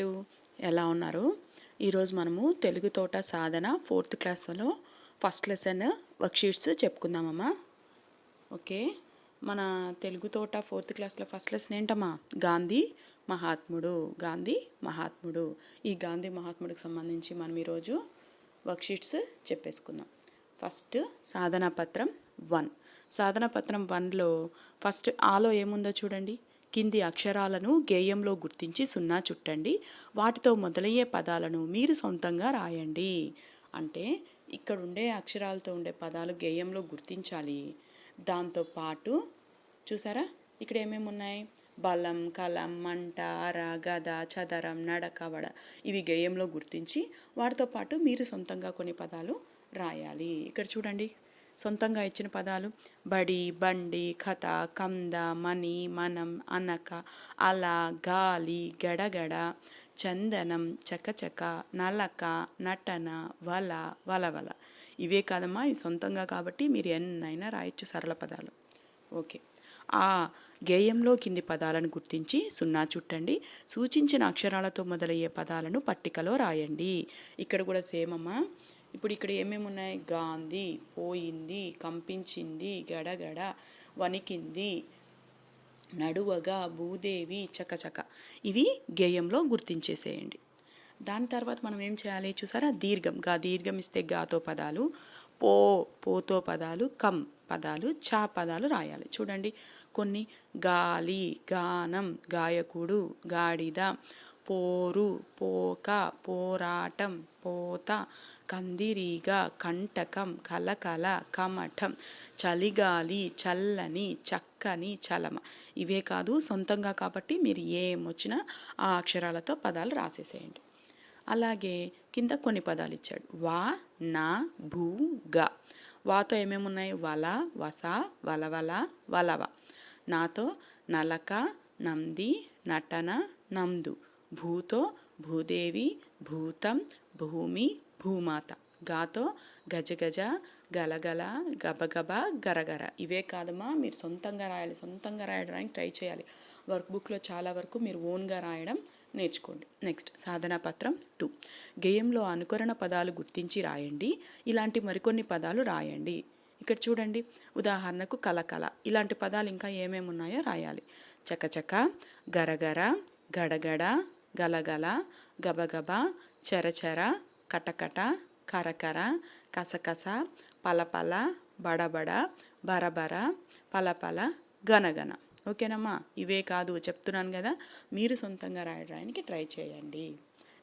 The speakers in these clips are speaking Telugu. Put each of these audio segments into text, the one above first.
హలో ఎలా ఉన్నారు? ఈరోజు మనము తెలుగు తోట సాధన ఫోర్త్ క్లాస్లో ఫస్ట్ లెసన్ వర్క్షీట్స్ చెప్పుకుందామమ్మా. ఓకే. మన తెలుగు తోట ఫోర్త్ క్లాస్లో ఫస్ట్ లెసన్ ఏంటమ్మా? గాంధీ మహాత్ముడు. గాంధీ మహాత్ముడు. ఈ గాంధీ మహాత్ముడికి సంబంధించి మనం ఈరోజు వర్క్షీట్స్ చెప్పేసుకుందాం. ఫస్ట్ సాధనా పత్రం వన్. సాధన పత్రం వన్లో ఫస్ట్ ఆలో ఏముందో చూడండి. కింది అక్షరాలను గేయంలో గుర్తించి సున్నా చుట్టండి. వాటితో మొదలయ్యే పదాలను మీరు సొంతంగా రాయండి. అంటే ఇక్కడ ఉండే అక్షరాలతో ఉండే పదాలు గేయంలో గుర్తించాలి. దాంతో పాటు చూసారా? ఇక్కడ ఏమేమి ఉన్నాయి? బలం కలం మంట అర గద చదరం నడక వడ ఇవి గేయంలో గుర్తించి వాటితో పాటు మీరు సొంతంగా కొన్ని పదాలు రాయాలి. ఇక్కడ చూడండి. సొంతంగా ఇచ్చిన పదాలు. బడి బండి కథ కంద మణి మనం అనక అల గాలి గడగడ చందనం చకచక నలక నటన వల వలవల. ఇవే కాదమ్మా ఇవి సొంతంగా కాబట్టి మీరు ఎన్నైనా రాయొచ్చు సరళ పదాలు. ఓకే. ఆ గేయంలో కింది పదాలను గుర్తించి సున్నా చుట్టండి. సూచించిన అక్షరాలతో మొదలయ్యే పదాలను పట్టికలో రాయండి. ఇక్కడ కూడా సేమ్ అమ్మా. ఇప్పుడు ఇక్కడ ఏమేమి ఉన్నాయి? గాంధీ పోయింది కంపించింది గడగడ వణికింది నడువగా భూదేవి చకచక. ఇవి గేయంలో గుర్తించేసేయండి. దాని తర్వాత మనం ఏం చేయాలి? చూసారా? దీర్ఘం. గా దీర్ఘం ఇస్తే గాతో పదాలు పో పోతో పదాలు కం పదాలు చా పదాలు రాయాలి. చూడండి. కొన్ని గాలి గానం గాయకుడు గాడిద పోరు పోక పోరాటం పోత కందిరీగ కంటకం కలకల కమఠం చలిగాలి చల్లని చక్కని చలమ. ఇవే కాదు సొంతంగా కాబట్టి మీరు ఏం వచ్చినా ఆ అక్షరాలతో పదాలు రాసేసేయండి. అలాగే కింద కొన్ని పదాలు ఇచ్చాడు వా నా భూ గ. వాతో ఏమేమి ఉన్నాయి వల వస వలవల వలవ. నాతో నలక నంది నటన నందు. భూతో భూదేవి భూతం భూమి భూమాత. గాతో గజగజ గలగల గబగబ గరగర ఇవే కాదమ్మా మీరు సొంతంగా రాయాలి సొంతంగా రాయడానికి ట్రై చేయాలి. వర్క్ బుక్లో చాలా వరకు మీరు ఓన్గా రాయడం నేర్చుకోండి. నెక్స్ట్ సాధనా పత్రం టూ. గేయంలో అనుకరణ పదాలు గుర్తించి రాయండి ఇలాంటి మరికొన్ని పదాలు రాయండి. ఇక్కడ చూడండి ఉదాహరణకు కలకల. ఇలాంటి పదాలు ఇంకా ఏమేమి ఉన్నాయో రాయాలి. చకచక గరగర గడగడ గలగల గబగబ చరచర కటకట కరకర కసకస పలపల బడబడ బరబర పలపల గనగన ఓకేనమ్మా? ఇవే కాదు చెప్తున్నాను కదా. మీరు సొంతంగా రాయడానికి ట్రై చేయండి.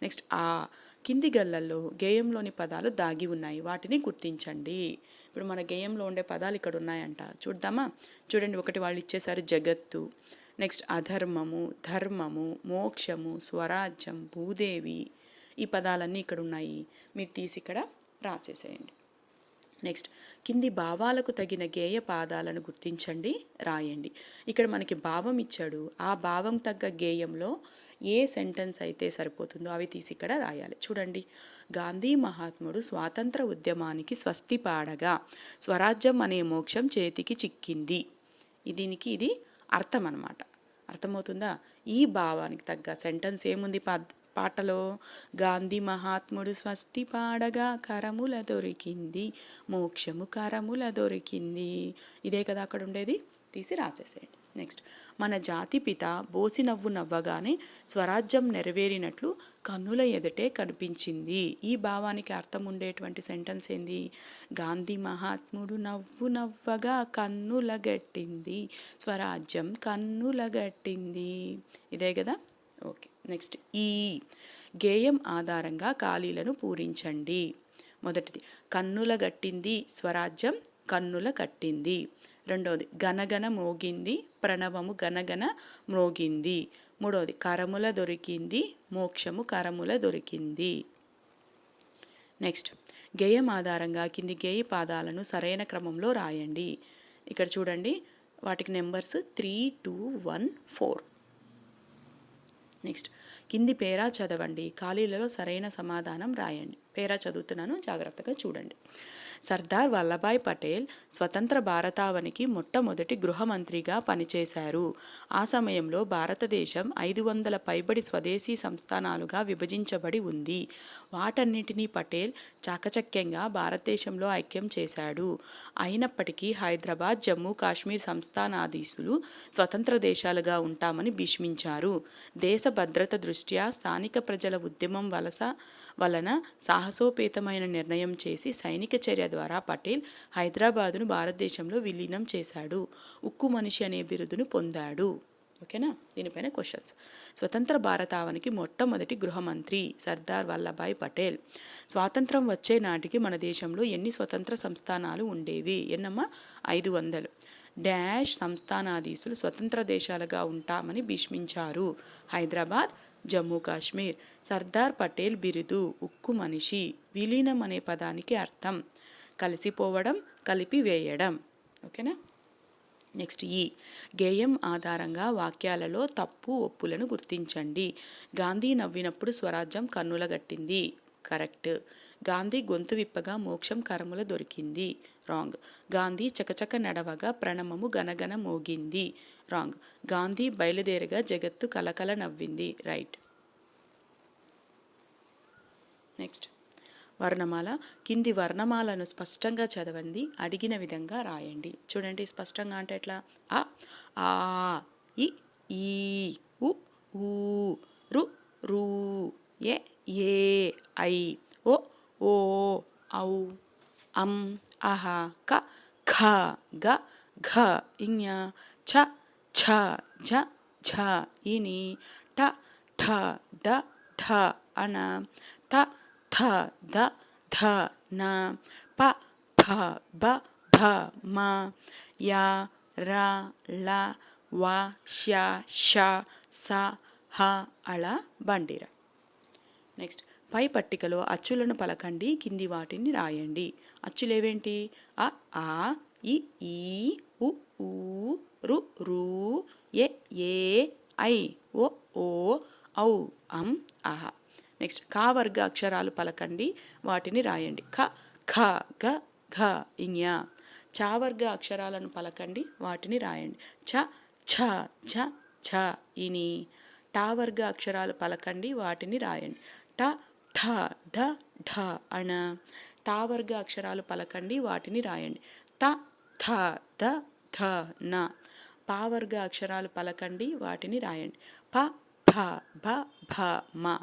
నెక్స్ట్ ఆ. కింది గల్లల్లో గేయంలోని పదాలు దాగి ఉన్నాయి. వాటిని గుర్తించండి. ఇప్పుడు మన గేయంలో ఉండే పదాలు ఇక్కడ ఉన్నాయంట. చూద్దామా? చూడండి ఒకటి వాళ్ళు ఇచ్చేసారు జగత్తు. నెక్స్ట్ అధర్మము ధర్మము మోక్షము స్వరాజ్యం భూదేవి. ఈ పదాలన్నీ ఇక్కడ ఉన్నాయి మీరు తీసి ఇక్కడ రాసేసేయండి. నెక్స్ట్ కింది భావాలకు తగిన గేయ పాదాలను గుర్తించండి రాయండి. ఇక్కడ మనకి భావం ఇచ్చాడు. ఆ భావం తగ్గ గేయంలో ఏ సెంటెన్స్ అయితే సరిపోతుందో అవి తీసి ఇక్కడ రాయాలి. చూడండి. గాంధీ మహాత్ముడు స్వాతంత్ర ఉద్యమానికి స్వస్తి పాడగా స్వరాజ్యం అనే మోక్షం చేతికి చిక్కింది. దీనికి ఇది అర్థం అనమాట అర్థమవుతుందా? ఈ భావానికి తగ్గ సెంటెన్స్ ఏముంది? పా పాటలో గాంధీ మహాత్ముడు స్వస్తి పాడగా కరముల దొరికింది మోక్షము కరముల దొరికింది. ఇదే కదా అక్కడ ఉండేది తీసి రాసేసేయండి. నెక్స్ట్. మన జాతి పిత బోసి నవ్వు నవ్వగానే స్వరాజ్యం నెరవేరినట్లు కన్నుల ఎదుటే కనిపించింది. ఈ భావానికి అర్థం ఉండేటువంటి సెంటెన్స్ ఏంది? గాంధీ మహాత్ముడు నవ్వు నవ్వగా కన్నుల గట్టింది. స్వరాజ్యం కన్నుల గట్టింది. ఇదే కదా? ఓకే. నెక్స్ట్ ఈ. గేయం ఆధారంగా ఖాళీలను పూరించండి. మొదటిది కన్నుల గట్టింది స్వరాజ్యం కన్నుల కట్టింది. రెండవది గనగన మోగింది ప్రణవము గనగన మోగింది. మూడవది కరముల దొరికింది మోక్షము కరముల దొరికింది. నెక్స్ట్ గేయం ఆధారంగా కింది గేయ పాదాలను సరైన క్రమంలో రాయండి. ఇక్కడ చూడండి వాటికి numbers three two one four. Next కింది పేరా చదవండి. ఖాళీలలో సరైన సమాధానం రాయండి. పేరా చదువుతున్నాను. జాగ్రత్తగా చూడండి. సర్దార్ వల్లభాయ్ పటేల్ స్వతంత్ర భారతావనికి మొట్టమొదటి గృహమంత్రిగా పనిచేశారు. ఆ సమయంలో భారతదేశం ఐదు వందల పైబడి స్వదేశీ సంస్థానాలుగా విభజించబడి ఉంది. వాటన్నిటినీ పటేల్ చాకచక్యంగా భారతదేశంలో ఐక్యం చేశాడు. అయినప్పటికీ హైదరాబాద్ జమ్మూ కాశ్మీర్ సంస్థానాధీశులు స్వతంత్ర దేశాలుగా ఉంటామని భీష్మించారు. దేశ భద్రత దృష్ట్యా స్థానిక ప్రజల ఉద్యమం వలస వలన సాహసోపేతమైన నిర్ణయం చేసి సైనిక చర్య ద్వారా పటేల్ హైదరాబాదును భారతదేశంలో విలీనం చేశాడు. ఉక్కు మనిషి అనే బిరుదును పొందాడు. ఓకేనా? దీనిపైన క్వశ్చన్స్ స్వతంత్ర భారతావనికి మొట్టమొదటి గృహమంత్రి సర్దార్ వల్లభాయ్ పటేల్. స్వాతంత్రం వచ్చే నాటికి మన దేశంలో ఎన్ని స్వతంత్ర సంస్థానాలు ఉండేవి? ఎన్నమ్మా? ఐదు వందలు. డాష్ సంస్థానాధీశులు స్వతంత్ర దేశాలుగా ఉంటామని భీష్మించారు. హైదరాబాద్ జమ్మూ కాశ్మీర్. సర్దార్ పటేల్ బిరుదు ఉక్కు మనిషి విలీనం అనే పదానికి అర్థం. కలిసిపోవడం కలిపి వేయడం ఓకేనా? నెక్స్ట్ ఈ. గేయం ఆధారంగా వాక్యాలలో తప్పు ఒప్పులను గుర్తించండి. గాంధీ నవ్వినప్పుడు స్వరాజ్యం కన్నులగట్టింది కరెక్ట్. గాంధీ గొంతు విప్పగా మోక్షం కరముల దొరికింది. రాంగ్. గాంధీ చకచక నడవగా ప్రణమము గనగన మోగింది. రాంగ్. గాంధీ బయలుదేరగా జగత్తు కలకల నవ్వింది. రైట్. నెక్స్ట్. వర్ణమాల. కింది వర్ణమాలను స్పష్టంగా చదవండి. అడిగిన విధంగా రాయండి. చూడండి స్పష్టంగా అంటే ఎట్లా? ఆ ఆ ఇ ఈ ఉ ఊ రు రూ ఏ ఏ ఐ ఓ ఓ ఔ అం అహ క ఖ గ ఘ ఇ ఛ ఛ ఝ ఝ ఇని ట ఠ ద ఢ అన త థ ద ధ న ప ఫ బ భ మ యా ర ల వ ష ష స హ అళ బండిర. నెక్స్ట్ పై పట్టికలో అచ్చులను పలకండి కింది వాటిని రాయండి. అచ్చులేవేంటి? అ ఆ ఇ ఈ ఉ ఊ రు రు ఏ ఏ ఐ ఓ ఓ ఔ అం అహ. నెక్స్ట్ కా వర్గ అక్షరాలు పలకండి వాటిని రాయండి. ఖ ఖ గ ఘ ఇఞ చా వర్గ అక్షరాలను పలకండి వాటిని రాయండి. ఛ ఛ ఛ ఛ ఇని టా వర్గ అక్షరాలు పలకండి వాటిని రాయండి. ట ఠ ఢ ఢ అణ. తా వర్గ అక్షరాలు పలకండి వాటిని రాయండి. త థ ద ధ న. పా వర్గ అక్షరాలు పలకండి వాటిని రాయండి. ప ఫ భ భ మ.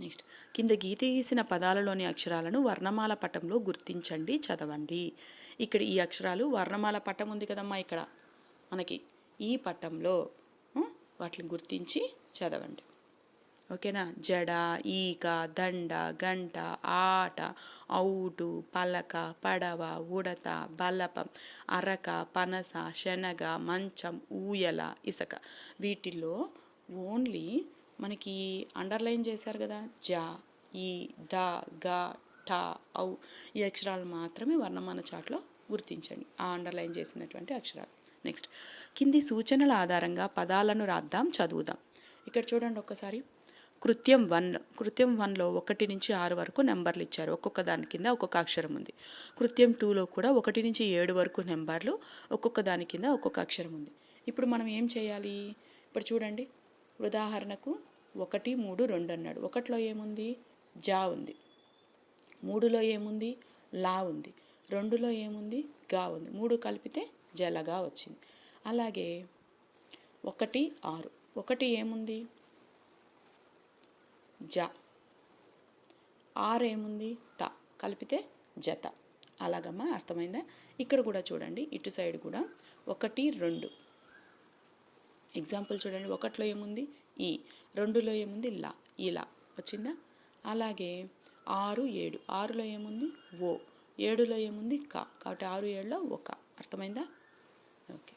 నెక్స్ట్. కింద గీత గీసిన పదాలలోని అక్షరాలను వర్ణమాల పటంలో గుర్తించండి చదవండి. ఇక్కడ ఈ అక్షరాలు వర్ణమాల పటం ఉంది కదమ్మా ఇక్కడ. మనకి ఈ పటంలో వాటిని గుర్తించి చదవండి. ఓకేనా? జడ ఈక దండ గంట ఆట ఔటు పలక పడవ ఉడత బలపం అరక పనస శనగ మంచం ఊయల ఇసక. వీటిల్లో ఓన్లీ మనకి అండర్లైన్ చేశారు కదా? జ ఈ ద గ ఠ ఔ. ఈ అక్షరాలు మాత్రమే వర్ణమాన చాట్లో గుర్తించండి. ఆ అండర్లైన్ చేసినటువంటి అక్షరాలు. నెక్స్ట్. కింది సూచనల ఆధారంగా పదాలను రాద్దాం చదువుదాం. ఇక్కడ చూడండి ఒక్కసారి. కృత్యం వన్ కృత్యం వన్లో ఒకటి నుంచి ఆరు వరకు నెంబర్లు ఇచ్చారు. ఒక్కొక్క దాని కింద ఒక్కొక్క అక్షరం ఉంది. కృత్యం టూలో కూడా ఒకటి నుంచి ఏడు వరకు నెంబర్లు ఒక్కొక్క దాని కింద ఒక్కొక్క అక్షరం ఉంది. ఇప్పుడు మనం ఏం చేయాలి? ఇప్పుడు చూడండి. ఉదాహరణకు ఒకటి మూడు రెండు అన్నాడు. ఒకటిలో ఏముంది? జా ఉంది. మూడులో ఏముంది? లా ఉంది. రెండులో ఏముంది? గా ఉంది. మూడు కలిపితే జలగా వచ్చింది. అలాగే ఒకటి ఆరు. ఒకటి ఏముంది? జ. ఆరు ఏముంది? త. కలిపితే జత అలాగమ్మా అర్థమైందా? ఇక్కడ కూడా చూడండి ఇటు సైడ్ కూడా. ఒకటి రెండు. ఎగ్జాంపుల్ చూడండి ఒకటిలో ఏముంది? ఈ. రెండులో ఏముంది? లా. ఇలా వచ్చిందా? అలాగే ఆరు ఏడు. ఆరులో ఏముంది? ఓ. ఏడులో ఏముంది? క. కాబట్టి ఆరు ఏడులో ఒక. అర్థమైందా? ఓకే.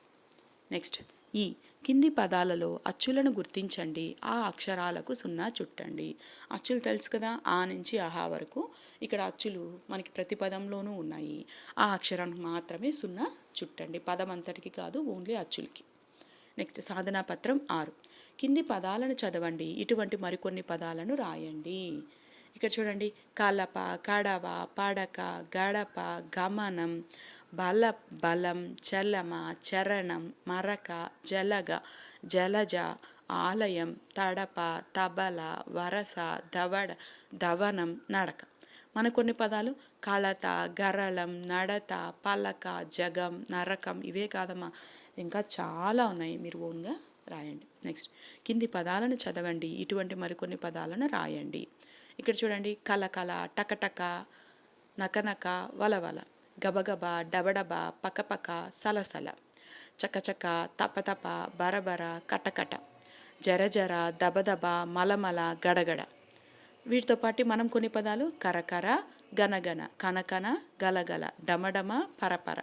నెక్స్ట్. ఈ. కింది పదాలలో అచ్చులను గుర్తించండి. ఆ అక్షరాలకు సున్నా చుట్టండి. అచ్చులు తెలుసు కదా ఆ నుంచి ఆహా వరకు. ఇక్కడ అచ్చులు మనకి ప్రతి పదంలోనూ ఉన్నాయి. ఆ అక్షరానికి మాత్రమే సున్నా చుట్టండి. పదం అంతటికి కాదు ఓన్లీ అచ్చులకి. నెక్స్ట్ సాధనా పత్రం ఆరు. కింది పదాలను చదవండి. ఇటువంటి మరికొన్ని పదాలను రాయండి. ఇక్కడ చూడండి. కలప కడవ పడక గడప గమనం బల బలం చలమ చరణం మరక జలగ జలజ ఆలయం తడప తబల వరస దవడ దవనం నడక. మన కొన్ని పదాలు కళత గరళం నడత పలక జగం నరకం ఇవే కాదమ్మా. ఇంకా చాలా ఉన్నాయి. మీరు ఓన్గా రాయండి. నెక్స్ట్ కింది పదాలను చదవండి. ఇటువంటి మరికొన్ని పదాలను రాయండి. ఇక్కడ చూడండి. కలకల టకటక నకనక వలవల. గబగబ డబడబ పకపక సలసల. చకచక తపతప బరబర కటకట. జరజర దబదబ మలమల గడగడ. వీటితో పాటు మనం కొన్ని పదాలు కరకర గనగన కనకన గలగల డమడమ పరపర.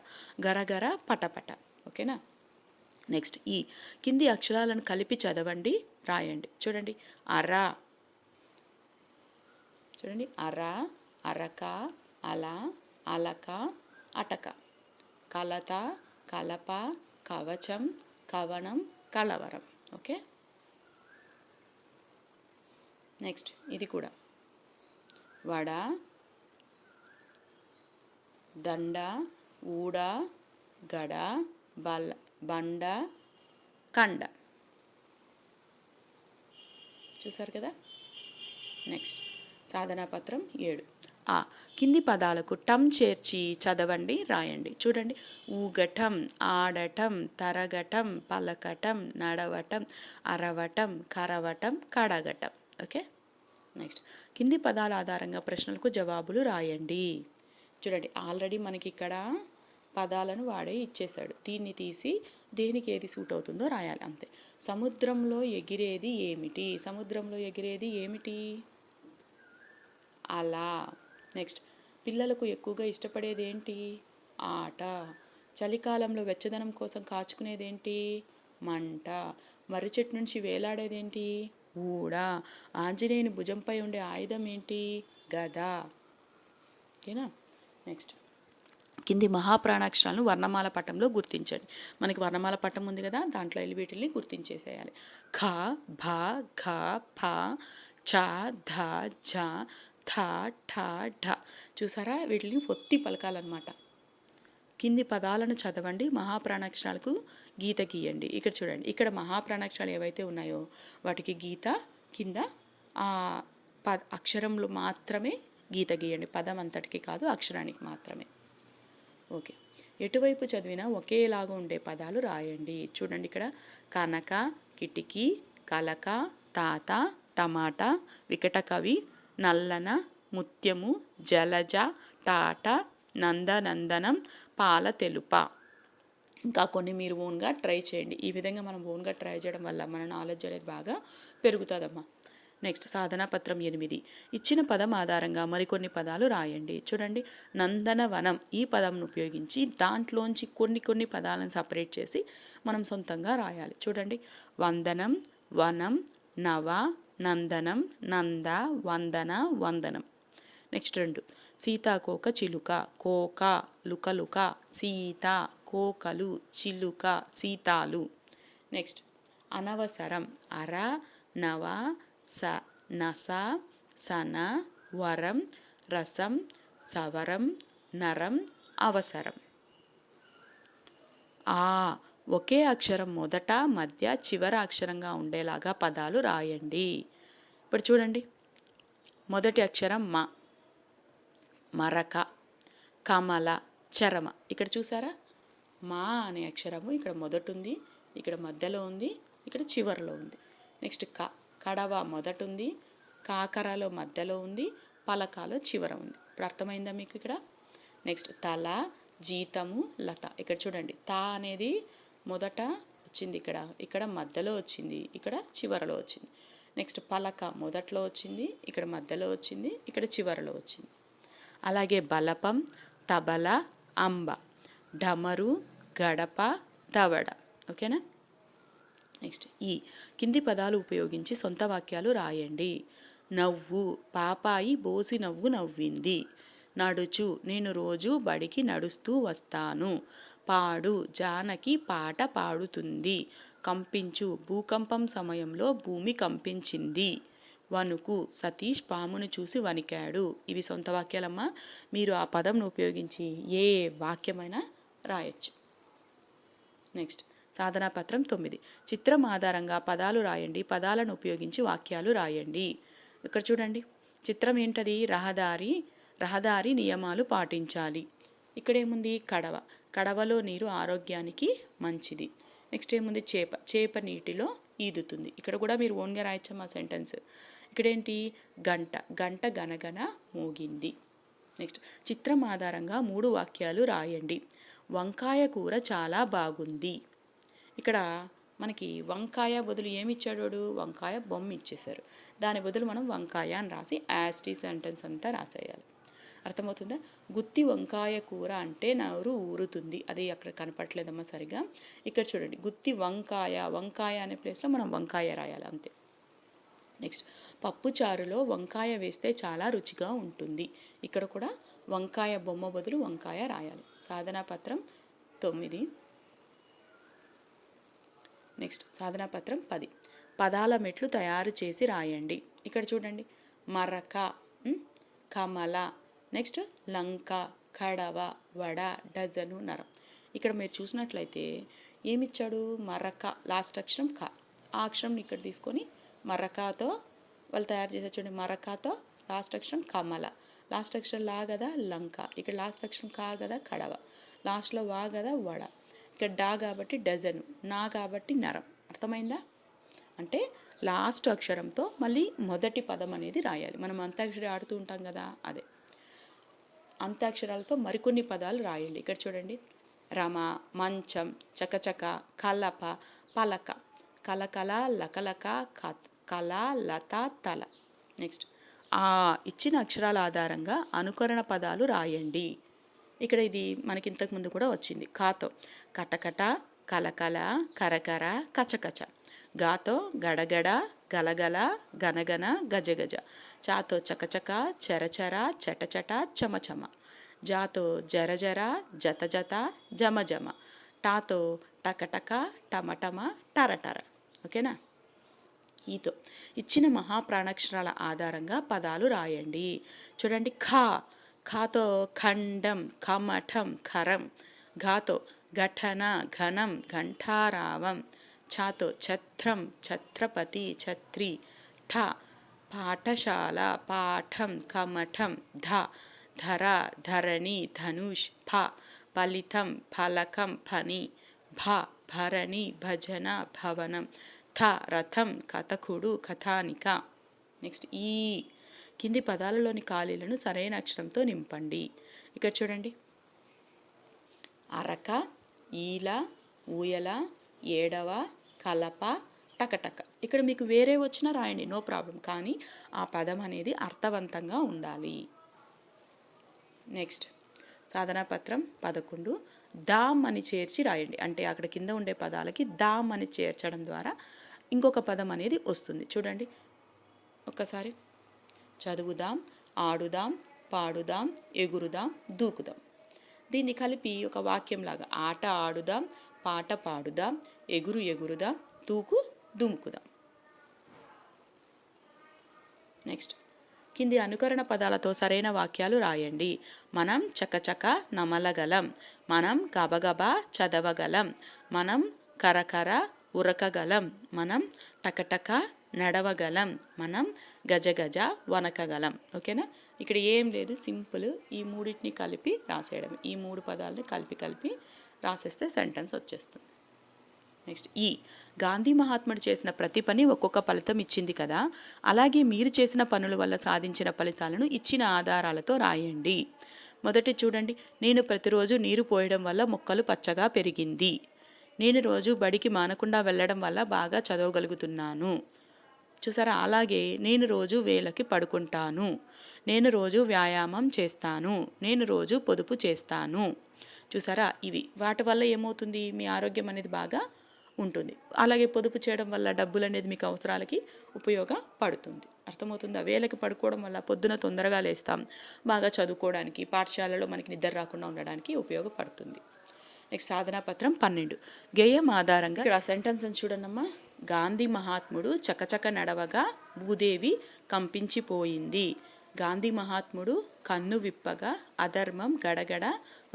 గరగర పటపట. ఓకేనా? నెక్స్ట్ ఈ కింది అక్షరాలను కలిపి చదవండి రాయండి. చూడండి. అర. చూడండి. అర అరక అల అలక అటక. కలత కలప కవచం కవనం కలవరం. ఓకే? నెక్స్ట్ ఇది కూడా. వడ దండ ఊడ గడ బల్ల బండ కండ. చూసారు కదా? నెక్స్ట్ సాధనా పత్రం ఏడు. ఆ కింది పదాలకు టం చేర్చి చదవండి రాయండి. చూడండి. ఊగటం ఆడటం తరగటం పలకటం నడవటం అరవటం కరవటం కడగటం. ఓకే? నెక్స్ట్. కింది పదాల ఆధారంగా ప్రశ్నలకు జవాబులు రాయండి. చూడండి. ఆల్రెడీ మనకి ఇక్కడ పదాలను వాడే ఇచ్చేశాడు. దీన్ని తీసి దేనికి ఏది సూట్ అవుతుందో రాయాలి. అంతే. సముద్రంలో ఎగిరేది ఏమిటి? సముద్రంలో ఎగిరేది ఏమిటి? అలా. నెక్స్ట్. పిల్లలకు ఎక్కువగా ఇష్టపడేది ఏంటి ఆట. చలికాలంలో వెచ్చదనం కోసం కాచుకునేదేంటి? మంట. మర్రి చెట్టు నుంచి వేలాడేదేంటి? ఊడ. ఆంజనేయుని భుజంపై ఉండే ఆయుధం ఏంటి? గద. ఓకేనా? నెక్స్ట్. కింది మహాప్రాణాక్షరాలను వర్ణమాల పటంలో గుర్తించండి. మనకి వర్ణమాల పటం ఉంది కదా దాంట్లో వెళ్ళి వీటిని గుర్తించేసేయాలి. ఖ భ ఘ ఫ చ ధ జ థ ఠ ఢ. చూసారా? వీటిని పొత్తి పలకాలన్నమాట. కింది పదాలను చదవండి మహాప్రాణాక్షరాలకు గీత గీయండి. ఇక్కడ చూడండి ఇక్కడ మహాప్రాణాక్షరాలు ఏవైతే ఉన్నాయో వాటికి గీత కింద ఆ ప అక్షరంలో మాత్రమే గీత గీయండి. పదం అంతటికి కాదు అక్షరానికి మాత్రమే. ఓకే. ఎటువైపు చదివినా ఒకేలాగా ఉండే పదాలు రాయండి. చూడండి ఇక్కడ కనక కిటికీ కలక తాత టమాటా వికట కవి నల్లన ముత్యము జలజ టాట నందనందనం పాల తెలుప ఇంకా కొన్ని మీరు ఓన్గా ట్రై చేయండి. ఈ విధంగా మనం ఓన్గా ట్రై చేయడం వల్ల మన నాలెడ్జ్ అనేది బాగా పెరుగుతుందమ్మా. నెక్స్ట్ సాధనా పత్రం ఎనిమిది. ఇచ్చిన పదం ఆధారంగా మరికొన్ని పదాలు రాయండి. చూడండి నందనవనం ఈ పదంను ఉపయోగించి దాంట్లోంచి కొన్ని కొన్ని పదాలను సపరేట్ చేసి మనం సొంతంగా రాయాలి. చూడండి వందనం వనం నవ నందనం నంద వందన వందనం. నెక్స్ట్ రెండు. సీతాకోక చిలుక. కోక లుకలుక. సీత కోకలు చిలుక సీతాలు. నెక్స్ట్. అనవసరం. అర నవ స నస సన వరం రసం సవరం నరం అవసరం. ఆ ఒకే అక్షరం మొదట మధ్య చివర అక్షరంగా ఉండేలాగా పదాలు రాయండి. ఇప్పుడు చూడండి. మొదటి అక్షరం మా. మరక కమల చరమ. ఇక్కడ చూసారా? మా అనే అక్షరము ఇక్కడ మొదట ఉంది ఇక్కడ మధ్యలో ఉంది ఇక్కడ చివరిలో ఉంది. నెక్స్ట్ క కడవ మొదట ఉంది కాకరలో మధ్యలో ఉంది పలకాలో చివర ఉంది. ఇప్పుడు అర్థమైందా మీకు ఇక్కడ? నెక్స్ట్ తల జీతము లత. ఇక్కడ చూడండి తా అనేది మొదట వచ్చింది ఇక్కడ. ఇక్కడ మధ్యలో వచ్చింది ఇక్కడ చివరలో వచ్చింది. నెక్స్ట్ పలక మొదట్లో వచ్చింది ఇక్కడ మధ్యలో వచ్చింది ఇక్కడ చివరలో వచ్చింది. అలాగే బలపం తబల అంబ డమరు గడప తవడ. ఓకేనా? నెక్స్ట్ ఈ. కింది పదాలు ఉపయోగించి సొంత వాక్యాలు రాయండి. నవ్వు పాపాయి బోసి నవ్వు నవ్వింది. నడుచు నేను రోజు బడికి నడుస్తూ వస్తాను. పాడు జానకి పాట పాడుతుంది. కంపించు భూకంపం సమయంలో భూమి కంపించింది. వణుకు సతీష్ పామును చూసి వణికాడు. ఇవి సొంత వాక్యాలమ్మా. మీరు ఆ పదంను ఉపయోగించి ఏ వాక్యమైనా రాయొచ్చు. నెక్స్ట్ సాధనా పత్రం తొమ్మిది. చిత్రం ఆధారంగా పదాలు రాయండి పదాలను ఉపయోగించి వాక్యాలు రాయండి. ఇక్కడ చూడండి చిత్రం ఏంటది? రహదారి రహదారి నియమాలు పాటించాలి. ఇక్కడ ఏముంది కడవ. కడవలో నీరు ఆరోగ్యానికి మంచిది. నెక్స్ట్ ఏముంది? చేప. చేప నీటిలో ఈదుతుంది. ఇక్కడ కూడా మీరు ఓన్గా రాయొచ్చమ్మా సెంటెన్స్. ఇక్కడేంటి? గంట. గంట గనగన మోగింది. నెక్స్ట్. చిత్రం ఆధారంగా మూడు వాక్యాలు రాయండి. వంకాయ కూర చాలా బాగుంది. ఇక్కడ మనకి వంకాయ బదులు ఏమి ఇచ్చాడు వంకాయ బొమ్మ ఇచ్చేశారు దాని బదులు మనం వంకాయ అని రాసి యాస్టీ సెంటెన్స్ అంతా రాసేయాలి. అర్థమవుతుందా? గుత్తి వంకాయ కూర అంటే నోరు ఊరుతుంది. అది అక్కడ కనపట్లేదమ్మా సరిగా. ఇక్కడ చూడండి. గుత్తి వంకాయ. వంకాయ అనే ప్లేస్లో మనం వంకాయ రాయాలి. అంతే. నెక్స్ట్ పప్పు చారులో వంకాయ వేస్తే చాలా రుచిగా ఉంటుంది. ఇక్కడ కూడా వంకాయ బొమ్మ బదులు వంకాయ రాయాలి. సాధనా పత్రం తొమ్మిది. నెక్స్ట్ సాధనా పత్రం పది. పదాల మెట్లు తయారు చేసి రాయండి. ఇక్కడ చూడండి. మరక కమల. నెక్స్ట్ లంక కడవ వడ డజను నరం. ఇక్కడ మీరు చూసినట్లయితే ఏమిచ్చాడు? మరక. లాస్ట్ అక్షరం క. ఆ అక్షరం ఇక్కడ తీసుకొని మరకాతో వాళ్ళు తయారు చేసే చూడండి మరకాతో లాస్ట్ అక్షరం కమల. లాస్ట్ అక్షరం లా కదా లంక. ఇక్కడ లాస్ట్ అక్షరం కా కదా కడవ. లాస్ట్లో వా కదా వడ. ఇక్కడ డా కాబట్టి డజను నా కాబట్టి నరం. అర్థమైందా? అంటే లాస్ట్ అక్షరంతో మళ్ళీ మొదటి పదం అనేది రాయాలి. మనం అంత్యాక్షరి ఆడుతూ ఉంటాం కదా అదే. అంత్యాక్షరాలతో మరికొన్ని పదాలు రాయండి ఇక్కడ చూడండి. రమ మంచం చకచక కలప పలక. కలకల లకలక కత్. కల లత తల. నెక్స్ట్ ఆ ఇచ్చిన అక్షరాల ఆధారంగా అనుకరణ పదాలు రాయండి. ఇక్కడ ఇది మనకి ఇంతకు ముందు కూడా వచ్చింది. కాతో. కటకట కలకల కరకర కచకచ. గాతో గడగడ గలగల గనగన గజగజ. చాతో చకచక చెరచర చటచట చమచమ. జాతో జరజర జత జత జమ జమ టాతో టకటక టమటమ టరటర. ఓకేనా? ఈతో. ఇచ్చిన మహాప్రాణాక్షరాల ఆధారంగా పదాలు రాయండి. చూడండి ఖా ఖాతో ఖండం కమఠం ఖరం ఘాతో ఘటన ఘనం ఘంటారావం ఛాతో ఛత్రం ఛత్రపతి ఛత్రి ఠ పాఠశాల పాఠం కమఠం ధ ధర ధరణి ధనుష్ ఫ ఫలితం ఫలకం ఫని భ భరణి భజన భవనం థ రథం కథకుడు కథానిక. నెక్స్ట్ ఈ. కింది పదాలలోని ఖాళీలను సరైన అక్షరంతో నింపండి. ఇక్కడ చూడండి. అరక ఈల ఊయల ఏడవ కలప టకటక. ఇక్కడ మీకు వేరే వచ్చినా రాయండి నో ప్రాబ్లం. కానీ ఆ పదం అనేది అర్థవంతంగా ఉండాలి. నెక్స్ట్ సాధనాపత్రం పదకొండు. దామ్ అని చేర్చి రాయండి. అంటే అక్కడ కింద ఉండే పదాలకి దామ్ అని చేర్చడం ద్వారా ఇంకొక పదం అనేది వస్తుంది. చూడండి. ఒక్కసారి. చదువుదాం ఆడుదాం పాడుదాం ఎగురుదాం దూకుదాం. దీన్ని కలిపి ఒక వాక్యంలాగా ఆట ఆడుదాం పాట పాడుదాం ఎగురు ఎగురుదాం తూకు దుముకుదాం. నెక్స్ట్. కింది అనుకరణ పదాలతో సరైన వాక్యాలు రాయండి. మనం చకచక నమలగలం. మనం గబగబా చదవగలం. మనం కరకర ఉరకగలం. మనం టకటక నడవగలం. మనం గజగజ వనకగలం ఓకేనా? ఇక్కడ ఏం లేదు. సింపుల్ ఈ మూడింటిని కలిపి రాసేయడం ఈ మూడు పదాలని కలిపి కలిపి రాసేస్తే సెంటెన్స్ వచ్చేస్తుంది. నెక్స్ట్ ఈ. గాంధీ మహాత్ముడు చేసిన ప్రతి పని ఒక్కొక్క ఫలితం ఇచ్చింది కదా. అలాగే మీరు చేసిన పనుల వల్ల సాధించిన ఫలితాలను ఇచ్చిన ఆధారాలతో రాయండి. మొదటి చూడండి. నేను ప్రతిరోజు నీరు పోయడం వల్ల మొక్కలు పచ్చగా పెరిగింది. నేను రోజు బడికి మానకుండా వెళ్ళడం వల్ల బాగా చదవగలుగుతున్నాను. చూసారా? అలాగే నేను రోజు వేలకి పడుకుంటాను. నేను రోజు వ్యాయామం చేస్తాను. నేను రోజు పొదుపు చేస్తాను. చూసారా? ఇవి. వాటి వల్ల ఏమవుతుంది? మీ ఆరోగ్యం అనేది బాగా ఉంటుంది. అలాగే పొదుపు చేయడం వల్ల డబ్బులు అనేది మీకు అవసరాలకి ఉపయోగపడుతుంది. అర్థమవుతుందా? వేలకి పడుకోవడం వల్ల పొద్దున తొందరగా లేస్తాం. బాగా చదువుకోవడానికి పాఠశాలలో మనకి నిద్ర రాకుండా ఉండడానికి ఉపయోగపడుతుంది. నెక్స్ట్ సాధనా పత్రం పన్నెండు. గేయం ఆధారంగా ఇక్కడ సెంటెన్స్ చూడనమ్మా. గాంధీ మహాత్ముడు చకచక నడవగా భూదేవి కంపించిపోయింది. గాంధీ మహాత్ముడు కన్ను విప్పగా అధర్మం గడగడ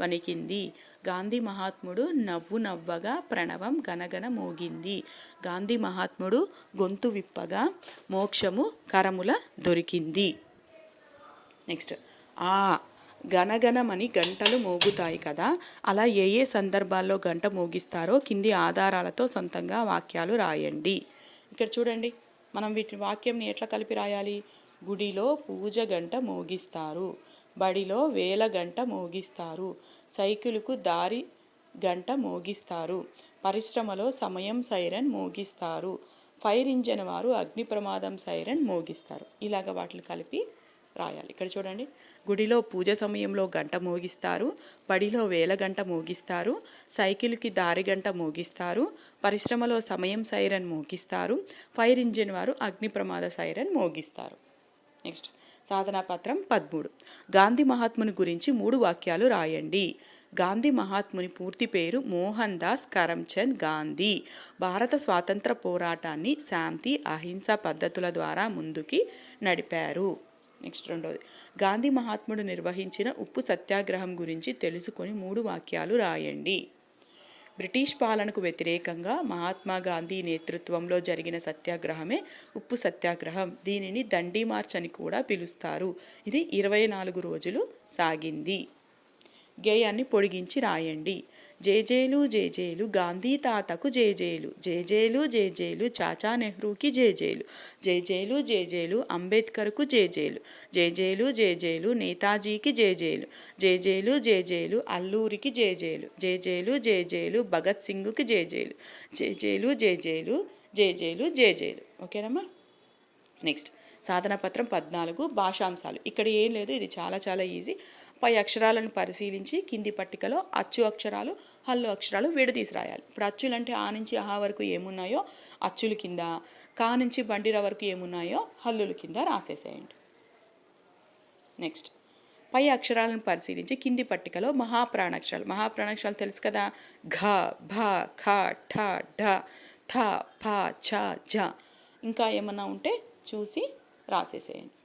వణికింది. గాంధీ మహాత్ముడు నవ్వు నవ్వగా ప్రణవం గనగన మోగింది. గాంధీ మహాత్ముడు గొంతు విప్పగా మోక్షము కరముల దొరికింది. నెక్స్ట్. ఆ గనగనమని గంటలు మోగుతాయి కదా. అలా ఏ ఏ సందర్భాల్లో గంట మోగిస్తారో కింది ఆధారాలతో సొంతంగా వాక్యాలు రాయండి. ఇక్కడ చూడండి. మనం వీటి వాక్యంని ఎట్లా కలిపి రాయాలి? గుడిలో పూజ గంట మోగిస్తారు. బడిలో వేల గంట మోగిస్తారు. సైకిలుకు దారి గంట మోగిస్తారు. పరిశ్రమలో సమయం సైరన్ మోగిస్తారు. ఫైర్ ఇంజన్ వారు అగ్ని ప్రమాదం సైరన్ మోగిస్తారు. ఇలాగ వాటిని కలిపి రాయాలి. ఇక్కడ చూడండి. గుడిలో పూజ సమయంలో గంట మోగిస్తారు. బడిలో వేల గంట మోగిస్తారు. సైకిల్కి దారి గంట మోగిస్తారు. పరిశ్రమలో సమయం సైరన్ మోగిస్తారు. ఫైర్ ఇంజిన్ వారు అగ్ని ప్రమాద సైరన్ మోగిస్తారు. నెక్స్ట్. సాధనా పత్రం పదమూడు. గాంధీ మహాత్ముని గురించి మూడు వాక్యాలు రాయండి. గాంధీ మహాత్ముని పూర్తి పేరు మోహన్ దాస్ కరమ్చంద్ గాంధీ. భారత స్వాతంత్ర పోరాటాన్ని శాంతి అహింస పద్ధతుల ద్వారా ముందుకి నడిపారు. నెక్స్ట్ రెండోది. గాంధీ మహాత్ముడు నిర్వహించిన ఉప్పు సత్యాగ్రహం గురించి తెలుసుకొని మూడు వాక్యాలు రాయండి. బ్రిటిష్ పాలనకు వ్యతిరేకంగా మహాత్మా గాంధీ నేతృత్వంలో జరిగిన సత్యాగ్రహమే ఉప్పు సత్యాగ్రహం. దీనిని దండి మార్చ్ అని కూడా పిలుస్తారు. ఇది ఇరవై నాలుగు రోజులు సాగింది. గేయాన్ని పొడిగించి రాయండి. జేజేలు జేజేలు గాంధీ తాతకు జేజేలు జేజేలు జేజేలు చాచా నెహ్రూకి జేజేలు జేజేలు జేజేలు అంబేద్కర్కు జేజేలు జేజేలు జేజేలు నేతాజీకి జేజేలు జేజేలు జేజేలు అల్లూరికి జేజేలు జేజేలు జేజేలు భగత్ సింగ్కి జేజేలు జేజేలు జేజేలు జేజేలు జేజేలు ఓకేనమ్మా నెక్స్ట్ సాధన పత్రం పద్నాలుగు భాషాంశాలు ఇక్కడ ఏం లేదు ఇది చాలా చాలా ఈజీ పై అక్షరాలను పరిశీలించి కింది పట్టికలో అచ్చు అక్షరాలు హల్లు అక్షరాలు విడదీసి రాయాలి ఇప్పుడు అచ్చులు అంటే ఆ నుంచి ఆహా వరకు ఏమున్నాయో అచ్చులు కింద కా నుంచి బండిర వరకు ఏమున్నాయో హల్లుల కింద రాసేసేయండి. నెక్స్ట్ పై అక్షరాలను పరిశీలించి కింది పట్టికలో మహాప్రాణాక్షరాలు. మహాప్రాణాక్షరాలు తెలుసు కదా? ఘ భ ఖ ఠ ఢ థ ఫ ఛ ఝ ఇంకా ఏమన్నా ఉంటే చూసి రాసేసేయండి.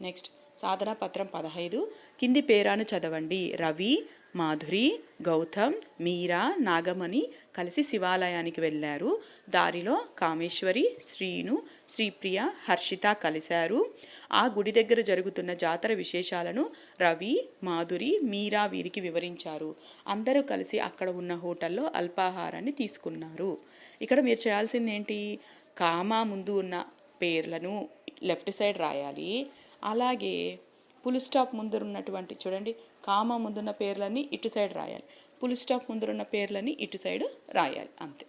నెక్స్ట్ సాధన పత్రం పదహైదు. కింది పేరాను చదవండి. రవి మాధురి గౌతమ్ మీరా నాగమణి కలిసి శివాలయానికి వెళ్ళారు. దారిలో కామేశ్వరి శ్రీను శ్రీప్రియ హర్షిత కలిశారు. ఆ గుడి దగ్గర జరుగుతున్న జాతర విశేషాలను రవి మాధురి మీరా వీరికి వివరించారు. అందరూ కలిసి అక్కడ ఉన్న హోటల్లో అల్పాహారాన్ని తీసుకున్నారు. ఇక్కడ మీరు చేయాల్సింది ఏంటి కామా ముందు ఉన్న పేర్లను లెఫ్ట్ సైడ్ రాయాలి. అలాగే పుల్ స్టాప్ ముందరున్నటువంటి చూడండి కామ ముందున్న పేర్లన్నీ ఇటు సైడ్ రాయాలి. పుల్ స్టాప్ ముందరున్న పేర్లని ఇటు సైడ్ రాయాలి అంతే.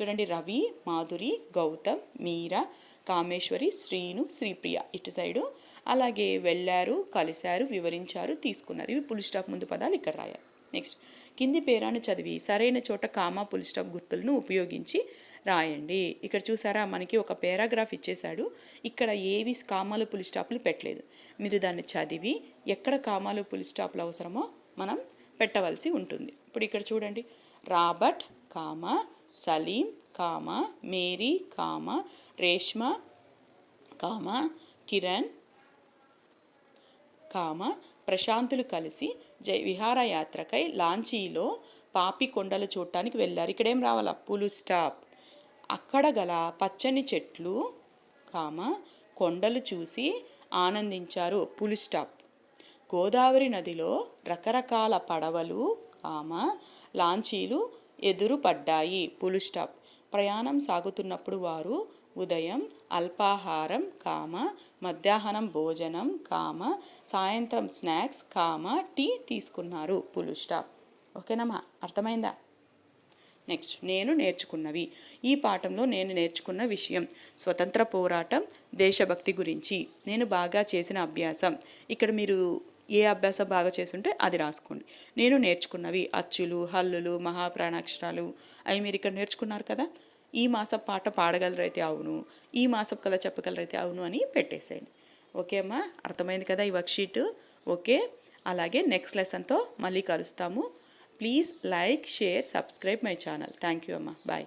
చూడండి రవి మాధురి గౌతమ్ మీరా కామేశ్వరి శ్రీను శ్రీప్రియ ఇటు సైడు. అలాగే వెళ్ళారు కలిశారు వివరించారు తీసుకున్నారు. ఇవి పుల్ స్టాప్ ముందు పదాలు ఇక్కడ రాయాలి. నెక్స్ట్ కింది పేరాను చదివి సరైన చోట కామా పుల్ స్టాప్ గుర్తులను ఉపయోగించి రాయండి. ఇక్కడ చూసారా? మనకి ఒక పారాగ్రాఫ్ ఇచ్చేశాడు. ఇక్కడ ఏవి కామాలు పులి స్టాప్లు పెట్టలేదు. మీరు దాన్ని చదివి ఎక్కడ కామాలు పులి స్టాప్లు అవసరమో మనం పెట్టవలసి ఉంటుంది. ఇప్పుడు ఇక్కడ చూడండి. Robert comma Salim comma Mary comma Reshma comma Kiran comma ప్రశాంతులు కలిసి జై విహారయాత్రకై లాంచీలో పాపి కొండలు చూడటానికి వెళ్ళారు. ఇక్కడేం రావాలా? పులు స్టాప్. అక్కడ గల పచ్చని చెట్లు కామ కొండలు చూసి ఆనందించారు పులి స్టాప్ గోదావరి నదిలో రకరకాల పడవలు కామ లాంచీలు ఎదురుపడ్డాయి పడ్డాయి స్టాప్ ప్రయాణం సాగుతున్నప్పుడు వారు ఉదయం అల్పాహారం కామ మధ్యాహ్నం భోజనం కామ సాయంత్రం స్నాక్స్ కామ టీ తీసుకున్నారు పులు స్టాప్ ఓకేనమ్మా అర్థమైందా? నెక్స్ట్ నేను నేర్చుకున్నవి. ఈ పాఠంలో నేను నేర్చుకున్న విషయం స్వతంత్ర పోరాటం దేశభక్తి గురించి. నేను బాగా చేసిన అభ్యాసం. ఇక్కడ మీరు ఏ అభ్యాసం బాగా చేస్తుంటే అది రాసుకోండి. నేను నేర్చుకున్నవి అచ్చులు హల్లులు మహాప్రాణాక్షరాలు. అవి మీరు ఇక్కడ నేర్చుకున్నారు కదా? ఈ మాసం పాట పాడగలరైతే అవును. ఈ మాసం కథ చెప్పగలరైతే అవును అని పెట్టేసేయండి. ఓకే అమ్మా? అర్థమైంది కదా ఈ వర్క్షీట్? ఓకే. అలాగే నెక్స్ట్ లెసన్తో మళ్ళీ కలుస్తాము. Please like share subscribe my channel thank you అమ్మ బాయ్